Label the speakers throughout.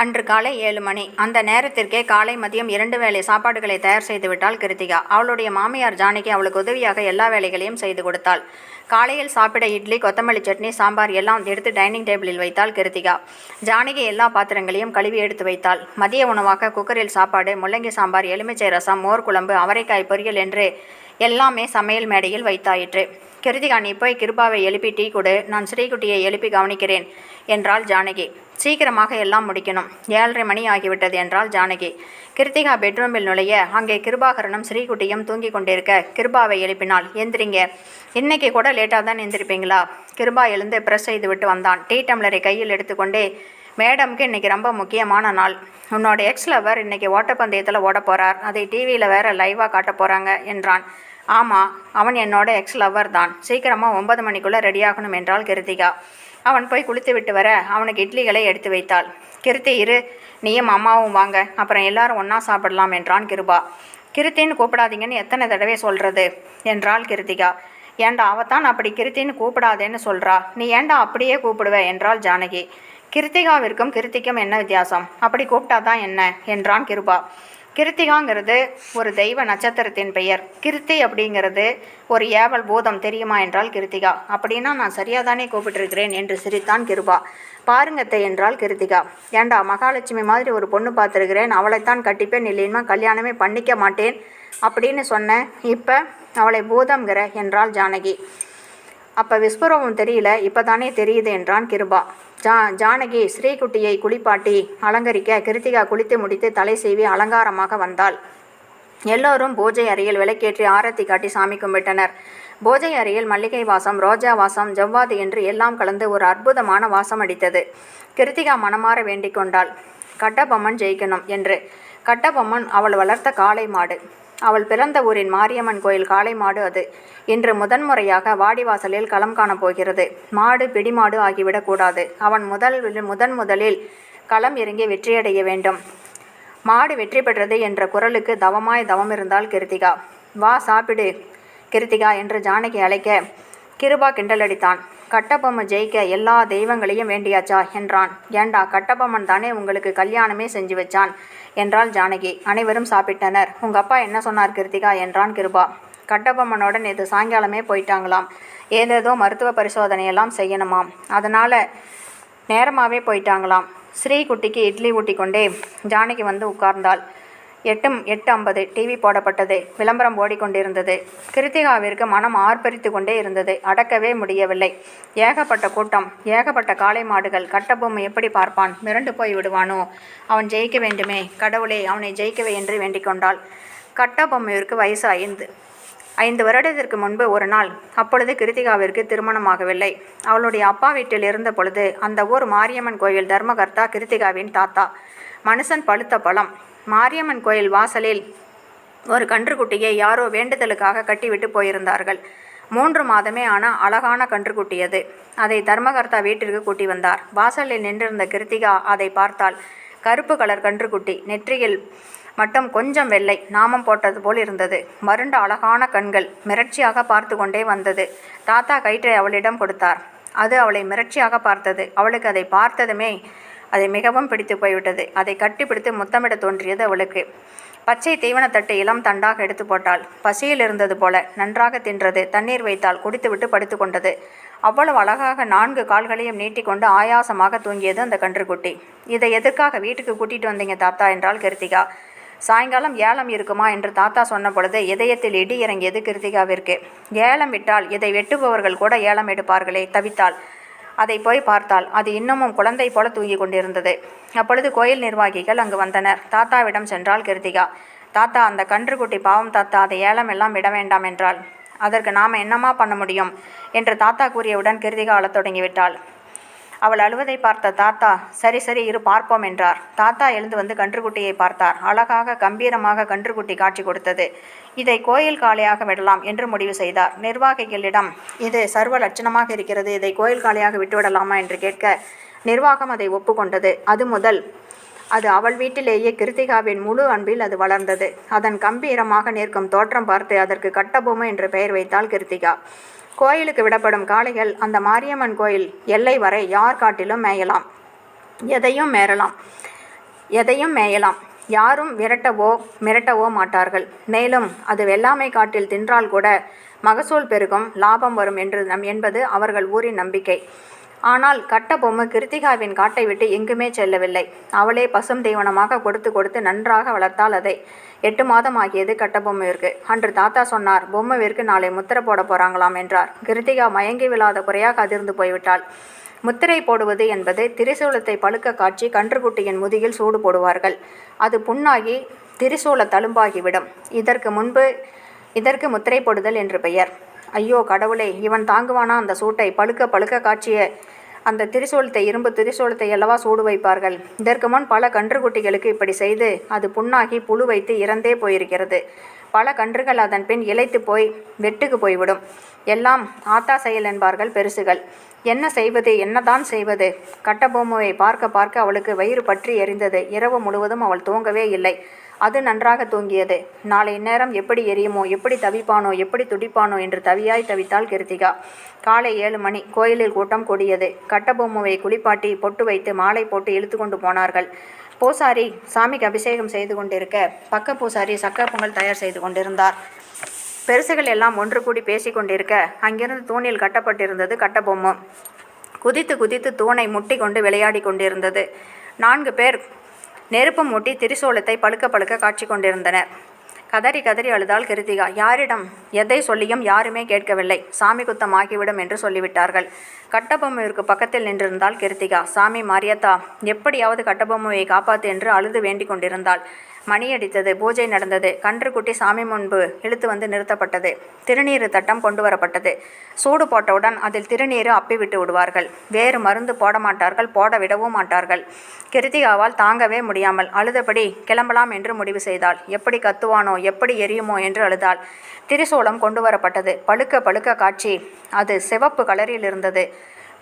Speaker 1: அன்று காலை ஏழு மணி. அந்த நேரத்திற்கே காலை மதியம் இரண்டு வேளை சாப்பாடுகளை தயார் செய்து விட்டாள் கிருத்திகா. அவளுடைய மாமியார் ஜானகி அவளுக்கு உதவியாக எல்லா வேலைகளையும் செய்து கொடுத்தாள். காலையில் சாப்பிட இட்லி கொத்தமல்லி சட்னி சாம்பார் எல்லாம் எடுத்து டைனிங் டேபிளில் வைத்தாள் கிருத்திகா. ஜானகி எல்லா பாத்திரங்களையும் கழுவி எடுத்து வைத்தாள். மதிய உணவாக குக்கரில் சாப்பாடு முள்ளங்கி சாம்பார் எலுமிச்சை ரசம் மோர் குழம்பு அவரைக்காய் பொரியல் என்று எல்லாமே சமையல் மேடையில் வைத்தாயிற்று. கிருத்திகா நீ போய் கிருபாவை எழுப்பி டீ கொடு நான் ஸ்ரீகுட்டியை எழுப்பி கவனிக்கிறேன் என்றாள் ஜானகி. சீக்கிரமாக எல்லாம் முடிக்கணும். ஏழரை மணி ஆகிவிட்டது என்றாள் ஜானகி. கிருத்திகா பெட்ரூமில் நுழைய அங்கே கிருபாகரனும் ஸ்ரீகுட்டியும் தூங்கிக் கொண்டிருக்க கிருபாவை எழுப்பினாள். எந்திரிங்க. இன்னைக்கு கூட லேட்டாக தான் எந்திரிப்பீங்களா? கிருபா எழுந்து ப்ரெஸ் செய்து விட்டு வந்தான். டீ டம்ளரை கையில் எடுத்துக்கொண்டே மேடம்க்கு இன்னைக்கு ரொம்ப முக்கியமான நாள். உன்னோட எக்ஸ் லவர் இன்னைக்கு ஓட்டப்பந்தயத்தில் ஓட போகிறார் அதை டிவியில் வேற லைவாக காட்ட போகிறாங்க என்றான். ஆமாம் அவன் என்னோட எக்ஸ் லவர் தான். சீக்கிரமாக ஒன்பது மணிக்குள்ளே ரெடியாகணும் என்றாள் கிருத்திகா. அவன் போய் குளித்து விட்டு வர அவனுக்கு இட்லிகளை எடுத்து வைத்தாள். கிருத்தி இரு நீயும் அம்மாவும் வாங்க. அப்புறம் எல்லாரும் ஒன்றா சாப்பிடலாம் என்றான் கிருபா. கிருத்தின்னு கூப்பிடாதீங்கன்னு எத்தனை தடவை சொல்கிறது என்றாள் கிருத்திகா. ஏண்டா அவத்தான் அப்படி கிருத்தின்னு கூப்பிடாதேன்னு சொல்கிறா நீ ஏண்டா அப்படியே கூப்பிடுவ? என்றாள் ஜானகி. கிருத்திகாவிற்கும் கிருத்திக்கும் என்ன வித்தியாசம்? அப்படி கூப்பிட்டா தான் என்ன? என்றான் கிருபா. கிருத்திகாங்கிறது ஒரு தெய்வ நட்சத்திரத்தின் பெயர். கிருத்தி அப்படிங்கிறது ஒரு ஏவல் பூதம் தெரியுமா என்றால் கிருத்திகா. அப்படின்னா நான் சரியாக தானே கூப்பிட்டிருக்கிறேன் என்று சிரித்தான் கிருபா. பாருங்கத்தை என்றால் கிருத்திகா. ஏண்டா மகாலட்சுமி மாதிரி ஒரு பொண்ணு பார்த்துருக்கிறேன். அவளைத்தான் கட்டிப்பேன் இல்லைன்னா கல்யாணமே பண்ணிக்க மாட்டேன் அப்படின்னு சொன்னேன் இப்போ அவளை பூதம்ங்கிற என்றாள் ஜானகி. அப்போ விஸ்வரூபம் தெரியல. இப்போ தானே தெரியுது என்றான் கிருபா. ஜா ஜானகி ஸ்ரீகுட்டியை குளிப்பாட்டி அலங்கரிக்க கிருத்திகா குளித்து முடித்து தலை சீவி அலங்காரமாக வந்தாள். எல்லோரும் பூஜை அறையில் விளக்கேற்றி ஆரத்தி காட்டி சாமி கும்பிட்டனர். பூஜை அறையில் மல்லிகை வாசம் ரோஜா வாசம் ஜவ்வாது என்று எல்லாம் கலந்து ஒரு அற்புதமான வாசம் அடித்தது. கிருத்திகா மனமாற வேண்டிக் கொண்டாள். கட்டபொம்மன் ஜெயிக்கணும் என்று. கட்டபொம்மன் அவள் வளர்த்த காளை மாடு. அவள் பிறந்த ஊரின் மாரியம்மன் கோயில் காளை மாடு அது. இன்று முதன்முறையாக வாடிவாசலில் களம் காணப் போகிறது. மாடு பிடிமாடு ஆகிவிடக்கூடாது அவன் முதல் முதன் முதலில் களம் இறங்கி வெற்றியடைய வேண்டும். மாடு வெற்றி பெற்றது என்ற குரலுக்கு தவமாய் தவம் இருந்தால் கிருத்திகா. வா சாப்பிடு கிருத்திகா என்று ஜானகி அழைக்க கிருபா கிண்டலடித்தான் கட்டபொம்மை ஜெயிக்க எல்லா தெய்வங்களையும் வேண்டியாச்சா? என்றான். ஏண்டா கட்டபொம்மன் தானே உங்களுக்கு கல்யாணமே செஞ்சு வச்சான்? என்றாள் ஜானகி. அனைவரும் சாப்பிட்டனர். உங்க அப்பா என்ன சொன்னார் கிருத்திகா? என்றான் கிருபா. கட்டபொம்மனோட நேற்று சாயங்காலமே போயிட்டாங்களாம். ஏதேதோ மருத்துவ பரிசோதனையெல்லாம் செய்யணுமாம். அதனால் நேரமாகவே போயிட்டாங்களாம். ஸ்ரீ குட்டிக்கு இட்லி ஊட்டி கொண்டே ஜானகி வந்து உட்கார்ந்தாள். எட்டு எட்டு ஐம்பது டிவி போடப்பட்டது. விளம்பரம் ஓடிக்கொண்டிருந்தது. கிருத்திகாவிற்கு மனம் ஆர்ப்பரித்து கொண்டே இருந்தது. அடக்கவே முடியவில்லை. ஏகப்பட்ட கூட்டம் ஏகப்பட்ட காளை மாடுகள் கட்டபொம்மை எப்படி பார்ப்பான்? மிரண்டு போய் விடுவானோ? அவன் ஜெயிக்க வேண்டுமே. கடவுளே அவனை ஜெயிக்கவே என்று வேண்டிக் கொண்டாள். கட்டபொம்மையிற்கு வயசு ஐந்து. ஐந்து வருடத்திற்கு முன்பு ஒரு நாள் அப்பொழுது கிருத்திகாவிற்கு திருமணமாகவில்லை. அவளுடைய அப்பா வீட்டில் இருந்த பொழுது அந்த ஊர் மாரியம்மன் கோயில் தர்மகர்த்தா கிருத்திகாவின் தாத்தா. மனுஷன் பழுத்த பழம். மாரியம்மன் கோயில் வாசலில் ஒரு கன்றுக்குட்டியை யாரோ வேண்டுதலுக்காக கட்டிவிட்டு போயிருந்தார்கள். மூன்று மாதமே ஆன அழகான கன்றுக்குட்டி அது அதை தர்மகர்த்தா வீட்டிற்கு கூட்டி வந்தார். வாசலில் நின்றிருந்த கிருத்திகா அதை பார்த்தாள். கருப்பு கலர் கன்றுக்குட்டி நெற்றியில் மட்டும் கொஞ்சம் வெள்ளை நாமம் போட்டது போல் இருந்தது. மருண்ட அழகான கண்கள் மிரட்சியாக பார்த்து கொண்டே வந்தது. தாத்தா கயிற்றை அவளிடம் கொடுத்தார். அது அவளை மிரட்சியாக பார்த்தது. அவளுக்கு அதை பார்த்ததுமே அதை மிகவும் பிடித்து போய்விட்டது. அதை கட்டிப்பிடித்து முத்தமிட தோன்றியது அவளுக்கு. பச்சை தீவனத்தட்டு இளம் தண்டாக எடுத்து போட்டாள். பசியில் இருந்தது போல நன்றாக தின்றது. தண்ணீர் வைத்தால் குடித்துவிட்டு படுத்து கொண்டது. அவ்வளவு அழகாக நான்கு கால்களையும் நீட்டிக்கொண்டு ஆயாசமாக தூங்கியது அந்த கன்றுக்குட்டி. இதை எதற்காக வீட்டுக்கு கூட்டிட்டு வந்தீங்க தாத்தா? என்றாள் கிருத்திகா. சாயங்காலம் ஏலம் இருக்குமா? என்று தாத்தா சொன்ன பொழுது இதயத்தில் இடி இறங்கியது கிருத்திகாவிற்கு. ஏலம் விட்டால் இதை வெட்டுபவர்கள் கூட ஏலம் எடுப்பார்களே தவித்தாள். அதை போய் பார்த்தாள். அது இன்னமும் குழந்தை போல தூங்கி கொண்டிருந்தது. அப்பொழுது கோயில் நிர்வாகிகள் அங்கு வந்தனர். தாத்தாவிடம் சென்றாள் கிருத்திகா. தாத்தா அந்த கன்றுக்குட்டி பாவம் தாத்தா அதை ஏலம் எல்லாம் விட வேண்டாம் என்றாள். அதற்கு நாம் என்னமா பண்ண முடியும்? என்று தாத்தா கூறியவுடன் கிருதிகா அழத் தொடங்கிவிட்டாள். அவள் அழுவதை பார்த்த தாத்தா சரி சரி இரு பார்ப்போம் என்றார். தாத்தா எழுந்து வந்து கன்றுக்குட்டியை பார்த்தார். அழகாக கம்பீரமாக கன்றுக்குட்டி காட்சி கொடுத்தது. இதை கோயில் காளையாக விடலாம் என்று முடிவு செய்தார். நிர்வாகிகளிடம் இது சர்வ லட்சணமாக இருக்கிறது. இதை கோயில் காளையாக விட்டுவிடலாமா என்று கேட்க நிர்வாகம் அதை ஒப்புக்கொண்டது. அது முதல். அது அவள் வீட்டிலேயே கிருத்திகாவின் முழு அன்பில் அது வளர்ந்தது. அதன் கம்பீரமாக நிற்கும் தோற்றம் பார்த்து அதற்கு கட்டபொம்மை என்று பெயர் வைத்தாள் கிருத்திகா. கோயிலுக்கு விடப்படும் காளைகள் அந்த மாரியம்மன் கோயில் எல்லை வரை யார் காட்டிலும் மேயலாம். எதையும் மேறலாம். எதையும் மேயலாம். யாரும் விரட்டவோ மிரட்டவோ மாட்டார்கள். மேலும் அது வெள்ளாமை காட்டில் தின்றால் கூட மகசூல் பெருகும் லாபம் வரும் என்று நம் என்பது அவர்கள் ஊரின் நம்பிக்கை. ஆனால் கட்டபொம்மை கிருத்திகாவின் காட்டை விட்டு எங்குமே செல்லவில்லை. அவளே பசும் தீவனமாக கொடுத்து கொடுத்து நன்றாக வளர்த்தால் அதை. எட்டு மாதம் ஆகியது கட்டபொம்மைவிற்கு அன்று தாத்தா சொன்னார் பொம்மைவிற்கு நாளை முத்திரை போட போறாங்களாம் என்றார். கிருத்திகா மயங்கி விழாத குறையாக அதிர்ந்து போய்விட்டாள். முத்திரை போடுவது என்பது திரிசூலத்தை பழுக்க காட்சி கன்றுக்குட்டியின் முதுகில் சூடு போடுவார்கள். அது புண்ணாகி திரிசூல தழும்பாகிவிடும். இதற்கு முன்பு இதற்கு முத்திரை போடுதல் என்று பெயர். ஐயோ கடவுளே இவன் தாங்குவானா அந்த சூட்டை? பழுக்க பழுக்க காட்சிய அந்த திரிசூலத்தை இரும்பு திரிசூலத்தை அல்லவா சூடு வைப்பார்கள்? இதற்கு முன் பல கன்றுக்குட்டிகளுக்கு இப்படி செய்து அது புண்ணாகி புழு வைத்து இறந்தே போயிருக்கிறது. பல கன்றுகள் அதன் பின் இழைத்து போய் வெட்டுக்கு போய்விடும். எல்லாம் ஆத்தா செயல் என்பார்கள் பெருசுகள். என்ன செய்வது என்னதான் செய்வது? கட்டபொம்மையை பார்க்க பார்க்க அவளுக்கு வயிறு பற்றி எரிந்தது. இரவு முழுவதும் அவள் தூங்கவே இல்லை. அது நன்றாக தூங்கியது. நாளை நேரம் எப்படி எரியுமோ எப்படி தவிப்பானோ எப்படி துடிப்பானோ என்று தவியாய் தவித்தாள் கிருத்திகா. காலை ஏழு மணி கோயிலில் கூட்டம் கூடியது. கட்டபொம்முவை குளிப்பாட்டி பொட்டு வைத்து மாலை போட்டு இழுத்து கொண்டு போனார்கள். பூசாரி சாமிக்கு அபிஷேகம் செய்து கொண்டிருக்க பக்க பூசாரி சக்கர பொங்கல் தயார் செய்து கொண்டிருந்தார். பெருசுகள் எல்லாம் ஒன்று கூடி பேசிக் கொண்டிருக்க அங்கிருந்து தூணில் கட்டப்பட்டிருந்தது கட்டபொம்மை. குதித்து குதித்து தூணை முட்டி கொண்டு விளையாடி கொண்டிருந்தது. நான்கு பேர் நெருப்பு மூட்டி திரிசூலத்தை பழுக்க பழுக்க காட்சி கொண்டிருந்தனர். கதறி கதறி அழுதாள் கிருத்திகா. யாரிடம் எதை சொல்லியும் யாருமே கேட்கவில்லை. சாமி குத்தம் ஆகிவிடும் என்று சொல்லிவிட்டார்கள். கட்டபொம்மையிற்கு பக்கத்தில் நின்றிருந்தாள் கிருத்திகா. சாமி மாரியத்தா எப்படியாவது கட்டபொம்மையை காப்பாத்து என்று அழுது வேண்டிக் கொண்டிருந்தாள். மணி அடித்தது பூஜை நடந்தது. கன்றுக்குட்டி சாமி முன்பு இழுத்து வந்து நிறுத்தப்பட்டது. திருநீர் தட்டம் கொண்டு வரப்பட்டது. சூடு போட்டவுடன் அதில் திருநீர் அப்பி விட்டு விடுவார்கள். வேறு மருந்து போட மாட்டார்கள் போட விடவும் மாட்டார்கள். கிருத்திகாவால் தாங்கவே முடியாமல் அழுதபடி கிளம்பலாம் என்று முடிவு செய்தாள். எப்படி கத்துவானோ எப்படி எரியுமோ என்று அழுதாள். திரிசூலம் கொண்டு வரப்பட்டது. பழுக்க பழுக்க காட்சி. அது சிவப்பு கலரில் இருந்தது.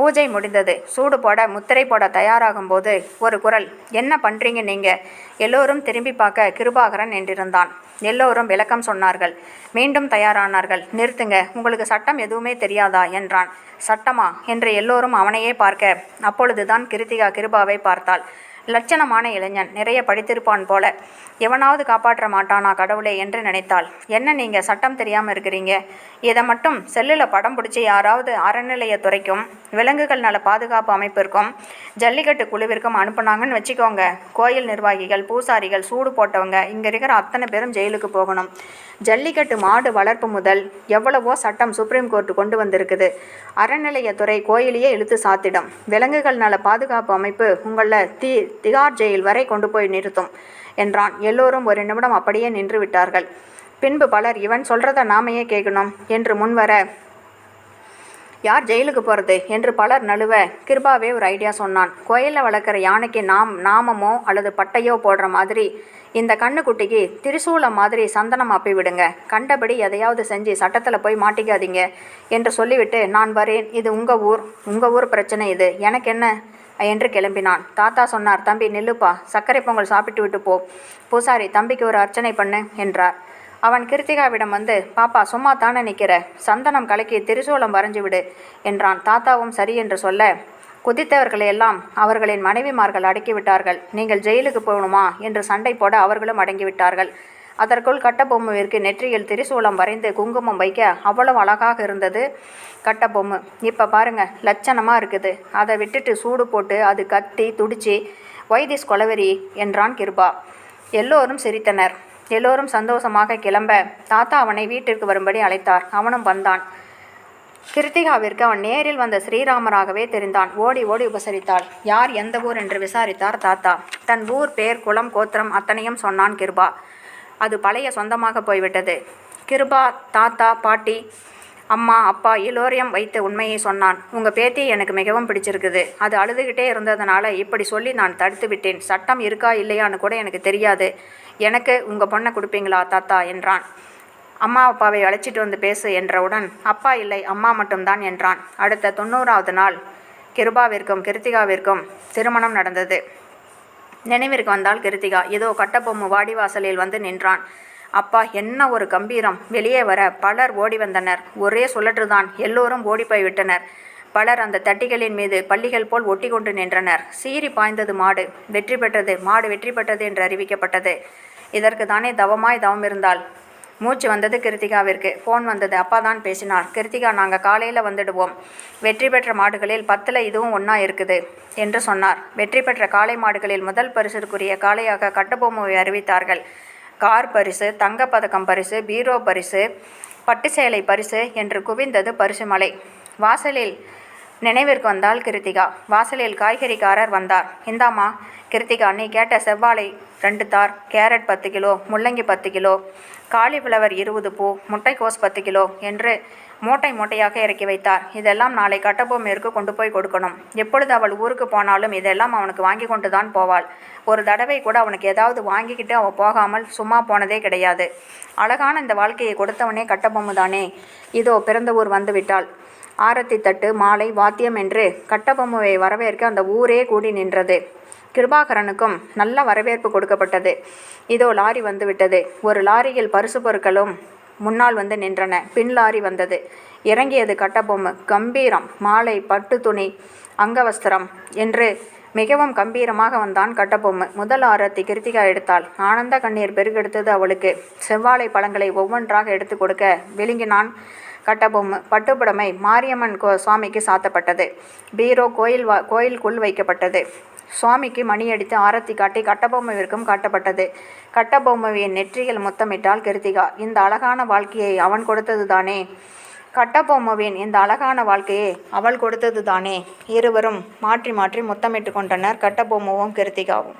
Speaker 1: பூஜை முடிந்தது. சூடு போட முத்திரை போட தயாராகும் போது ஒரு குரல் என்ன பண்றீங்க நீங்க? எல்லோரும் திரும்பி பார்க்க கிருபாகரன் என்றிருந்தான் எல்லோரும் விளக்கம் சொன்னார்கள். மீண்டும் தயாரானார்கள். நிறுத்துங்க. உங்களுக்கு சட்டம் எதுவுமே தெரியாதா? என்றான். சட்டமா? என்று எல்லோரும் அவனையே பார்க்க அப்பொழுதுதான் கிருத்திகா கிருபாவை பார்த்தாள். லட்சணமான இளைஞன் நிறைய படித்திருப்பான் போல. எவனாவது காப்பாற்ற மாட்டானா கடவுளே என்று நினைத்தாள். என்ன நீங்கள் சட்டம் தெரியாமல் இருக்கிறீங்க? இதை மட்டும் செல்லில் படம் பிடிச்சி யாராவது அறநிலையத்துறைக்கும் விலங்குகள் நல பாதுகாப்பு அமைப்பிற்கும் ஜல்லிக்கட்டு குழுவிற்கும் அனுப்புனாங்கன்னு வச்சுக்கோங்க. கோயில் நிர்வாகிகள் பூசாரிகள் சூடு போட்டவங்க இங்கே இருக்கிற அத்தனை பேரும் ஜெயிலுக்கு போகணும். ஜல்லிக்கட்டு மாடு வளர்ப்பு முதல் எவ்வளவோ சட்டம் சுப்ரீம் கோர்ட்டு கொண்டு வந்திருக்குது. அறநிலையத்துறை கோயிலையே இழுத்து சாத்திடும். விலங்குகள் நல பாதுகாப்பு அமைப்பு உங்களில் தீ திகார் ஜெயில் வரை கொண்டு போய் நிறுத்தும் என்றான். எல்லோரும் ஒரு நிமிடம் அப்படியே நின்று விட்டார்கள். பின்பு பலர் இவன் சொல்கிறத நாமையே கேட்கணும் என்று முன்வர யார் ஜெயிலுக்கு போகிறது என்று பலர் நழுவ கிருபாவே ஒரு ஐடியா சொன்னான். கோயிலில் வளர்க்குற யானைக்கு நாம் நாமமோ அல்லது பட்டையோ போடுற மாதிரி இந்த கண்ணுக்குட்டிக்கு திரிசூலம் மாதிரி சந்தனம் அப்பி விடுங்க கண்டபடி எதையாவது செஞ்சு சட்டத்தில் போய் மாட்டிக்காதீங்க என்று சொல்லிவிட்டு நான் வரேன். இது உங்கள் ஊர். உங்கள் ஊர் பிரச்சனை இது. எனக்கு என்ன? என்று கிளம்பினான். தாத்தா சொன்னார் தம்பி நில்லுப்பா. சர்க்கரை பொங்கல் சாப்பிட்டு விட்டு போ. பூசாரி தம்பிக்கு ஒரு அர்ச்சனை பண்ணு என்றார். அவன் கிருத்திகாவிடம் வந்து பாப்பா சும்மா தானே நிற்கிற சந்தனம் கலக்கி திரிசூலம் வரைஞ்சு விடு என்றான். தாத்தாவும் சரி என்று சொல்ல குதித்தவர்களை எல்லாம் அவர்களின் மனைவிமார்கள் அடக்கிவிட்டார்கள் நீங்கள் ஜெயிலுக்கு போகணுமா? என்று சண்டை போட அவர்களும் அடங்கிவிட்டார்கள் அதற்குள் கட்டபொம்முவிற்கு நெற்றியில் திரிசூலம் வரைந்து குங்குமம் வைக்க அவ்வளவு அழகாக இருந்தது கட்டபொம்மை இப்போ பாருங்க லட்சணமாக இருக்குது. அதை விட்டுட்டு சூடு போட்டு அது கத்தி துடிச்சு வைதிஸ் கொலவெறி என்றான் கிருபா. எல்லோரும் சிரித்தனர். எல்லோரும் சந்தோஷமாக கிளம்ப தாத்தா அவனை வீட்டிற்கு வரும்படி அழைத்தார். அவனும் வந்தான். கிருத்திகாவிற்கு அவன் நேரில் வந்த ஸ்ரீராமராகவே தெரிந்தான். ஓடி ஓடி உபசரித்தாள். யார் எந்த ஊர்? என்று விசாரித்தார் தாத்தா. தன் ஊர் பேர் குளம் கோத்திரம் அத்தனையும் சொன்னான் கிருபா. அது பழைய சொந்தமாக போய்விட்டது. கிருபா தாத்தா பாட்டி அம்மா அப்பா எல்லோரையும் வைத்து உண்மையை சொன்னான். உங்கள் பேத்தி எனக்கு மிகவும் பிடிச்சிருக்குது. அது அழுதுகிட்டே இருந்ததுனால இப்படி சொல்லி நான் தடுத்து விட்டேன். சட்டம் இருக்கா இல்லையான்னு கூட எனக்கு தெரியாது. எனக்கு உங்கள் பொண்ணை கொடுப்பீங்களா தாத்தா? என்றான். அம்மா அப்பாவை அழைச்சிட்டு வந்து பேசு என்றவுடன் அப்பா இல்லை அம்மா மட்டும்தான் என்றான். அடுத்த தொண்ணூறாவது நாள் கிருபாவிற்கும் கிருத்திகாவிற்கும் திருமணம் நடந்தது. நினைவிற்கு வந்தால் கிருத்திகா. ஏதோ கட்டபொம்மு வாடிவாசலில் வந்து நின்றான். அப்பா என்ன ஒரு கம்பீரம். வெளியே வர பலர் ஓடி வந்தனர். ஒரே சுழற்றுதான். எல்லோரும் ஓடிப்போய் விட்டனர். பலர் அந்த தட்டிகளின் மீது பள்ளிகள் போல் ஒட்டி கொண்டு நின்றனர். சீறி பாய்ந்தது மாடு. வெற்றி பெற்றது. மாடு வெற்றி பெற்றது என்று அறிவிக்கப்பட்டது. இதற்கு தானே தவமாய் தவம் இருந்தால் மூச்சு வந்தது கிருத்திகாவிற்கு. ஃபோன் வந்தது. அப்பா தான் பேசினார் கிருத்திகா நாங்கள் காலையில் வந்துடுவோம். வெற்றி பெற்ற மாடுகளில் பத்தில் இதுவும் ஒன்றா இருக்குது என்று சொன்னார். வெற்றி பெற்ற காளை மாடுகளில் முதல் பரிசுக்குரிய காளையாக கட்டபொம்மையை அறிவித்தார்கள். கார் பரிசு தங்கப்பதக்கம் பரிசு பீரோ பரிசு பட்டு சேலை பரிசு என்று குவிந்தது பரிசு மலை. வாசலில் நினைவிற்கு வந்தால் கிருத்திகா. வாசலில் காய்கறிக்காரர் வந்தார். இந்தாம்மா கிருத்திகா நீ கேட்ட செவ்வாழை ரெண்டு தார் கேரட் பத்து கிலோ முள்ளங்கி பத்து கிலோ காலிஃப்ளவர் இருபது பூ முட்டைக்கோஸ் பத்து கிலோ என்று மூட்டை மூட்டையாக இறக்கி வைத்தார். இதெல்லாம் நாளை கட்டபொம்மையிற்கு கொண்டு போய் கொடுக்கணும். எப்பொழுது அவள் ஊருக்கு போனாலும் இதெல்லாம் அவனுக்கு வாங்கி கொண்டு தான் போவாள். ஒரு தடவை கூட அவனுக்கு ஏதாவது வாங்கிக்கிட்டு அவள் போகாமல் சும்மா போனதே கிடையாது. அழகான இந்த வாழ்க்கையை கொடுத்தவனே கட்டபொம்மை தானே. இதோ பிறந்த ஊர் வந்துவிட்டாள் ஆரத்தி தட்டு மாலை வாத்தியம் என்று கட்டபொம்மையை வரவேற்க அந்த ஊரே கூடி நின்றது. கிருபாகரனுக்கும் நல்ல வரவேற்பு கொடுக்கப்பட்டது. இதோ லாரி வந்துவிட்டது. ஒரு லாரியில் பரிசு பொருட்களும் முன்னால் வந்து நின்றன. பின் லாரி வந்தது. இறங்கியது கட்டபொம்மை. கம்பீரம். மாலை பட்டு துணி அங்கவஸ்திரம் என்று மிகவும் கம்பீரமாக வந்தான் கட்டபொம்மை. முதல் ஆரத்தி கிருத்திகா எடுத்தாள். ஆனந்த கண்ணீர் பெருகெடுத்தது அவளுக்கு. செவ்வாழை பழங்களை ஒவ்வொன்றாக எடுத்து கொடுக்க விழுங்கினான் கட்டபொம்மை. பட்டுப்புடமை மாரியம்மன் கோ சுவாமிக்கு சாத்தப்பட்டது. பீரோ கோயில் வா கோயிலுக்குள் வைக்கப்பட்டது. சுவாமிக்கு மணியடித்து ஆரத்தி காட்டி கட்டபொம்மைவிற்கும் காட்டப்பட்டது. கட்டபொம்மையின் நெற்றியில் முத்தமிட்டாள் கிருத்திகா. இந்த அழகான வாழ்க்கையை அவன் கொடுத்தது தானே? கட்டபொம்மவின் இந்த அழகான வாழ்க்கையை அவள் கொடுத்தது தானே? இருவரும் மாற்றி மாற்றி முத்தமிட்டு கொண்டனர் கட்டபொம்மவும் கிருத்திகாவும்.